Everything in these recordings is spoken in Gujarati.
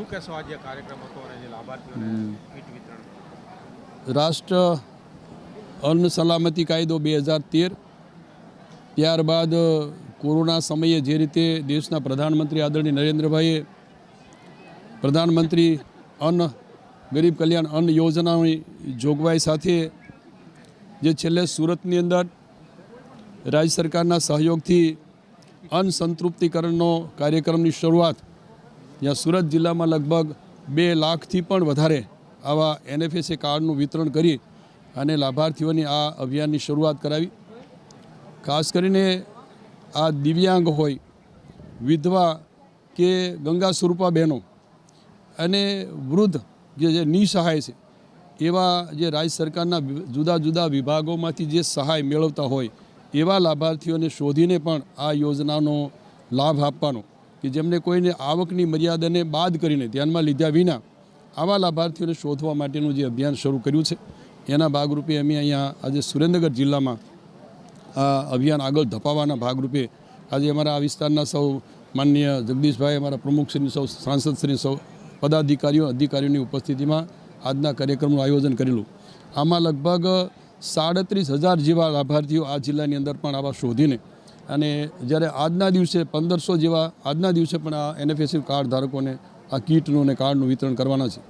શું કહેશો આજે કાર્યક્રમ હતો અને જે લાભાર્થીઓને કીટ વિતરણ? રાષ્ટ્ર અન્ન સલામતી કાયદો બે હજાર તેર ત્યારબાદ કોરોના સમયે જે રીતે દેશના પ્રધાનમંત્રી આદરણીય નરેન્દ્રભાઈએ પ્રધાનમંત્રી અન્ન ગરીબ કલ્યાણ અન્ન યોજનાની જોગવાઈ સાથે જે છેલ્લે સુરતની અંદર રાજ્ય સરકારના સહયોગથી અન્ન સંતૃપ્તિકરણનો કાર્યક્રમની શરૂઆત જ્યાં સુરત જિલ્લામાં લગભગ બે લાખથી પણ વધારે આવા એનએફએસએ કાર્ડનું વિતરણ કરી અને લાભાર્થીઓની આ અભિયાનની શરૂઆત કરાવી. ખાસ કરીને આ દિવ્યાંગ હોય, વિધવા કે ગંગા સ્વરૂપા બહેનો અને વૃદ્ધ જે નિસહાય છે, એવા જે રાજ્ય સરકારના જુદા જુદા વિભાગોમાંથી જે સહાય મેળવતા હોય, એવા લાભાર્થીઓને શોધીને પણ આ યોજનાનો લાભ આપવાનો કે જેમને કોઈને આવકની મર્યાદાને બાદ કરીને ધ્યાનમાં લીધા વિના આવા લાભાર્થીઓને શોધવા માટેનું જે અભિયાન શરૂ કર્યું છે, એના ભાગરૂપે અમે અહીંયા આજે સુરેન્દ્રનગર જિલ્લામાં આ અભિયાન આગળ ધપાવવાના ભાગરૂપે આજે અમારા આ વિસ્તારના સૌ માનનીય જગદીશભાઈ, અમારા પ્રમુખશ્રીની સૌ સાંસદશ્રી સૌ, પદાધિકારીઓ, અધિકારીઓની ઉપસ્થિતિમાં આજના કાર્યક્રમનું આયોજન કરેલું. આમાં લગભગ સાડત્રીસ હજાર જેવા લાભાર્થીઓ આ જિલ્લાની અંદર પણ આવા શોધીને અને જ્યારે આજના દિવસે પંદરસો જેવા આજના દિવસે પણ આ એનએફએસી કાર્ડ ધારકોને આ કીટનું અને કાર્ડનું વિતરણ કરવાના છે.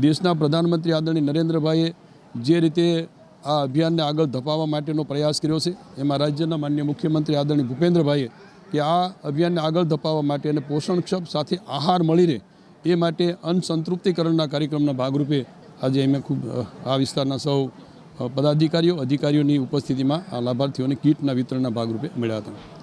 દેશના પ્રધાનમંત્રી આદરણીય નરેન્દ્રભાઈએ જે રીતે આ અભિયાનને આગળ ધપાવવા માટેનો પ્રયાસ કર્યો છે, એમાં રાજ્યના માન્ય મુખ્યમંત્રી આદરણીય ભૂપેન્દ્રભાઈએ કે આ અભિયાનને આગળ ધપાવવા માટે અને પોષણક્ષમ સાથે આહાર મળી રહે એ માટે અન્ન કાર્યક્રમના ભાગરૂપે આજે અમે ખૂબ આ વિસ્તારના સૌ પદાધિકારીઓ અધિકારીઓની ઉપસ્થિતિમાં આ લાભાર્થીઓને કીટના વિતરણના ભાગરૂપે મળ્યા હતા.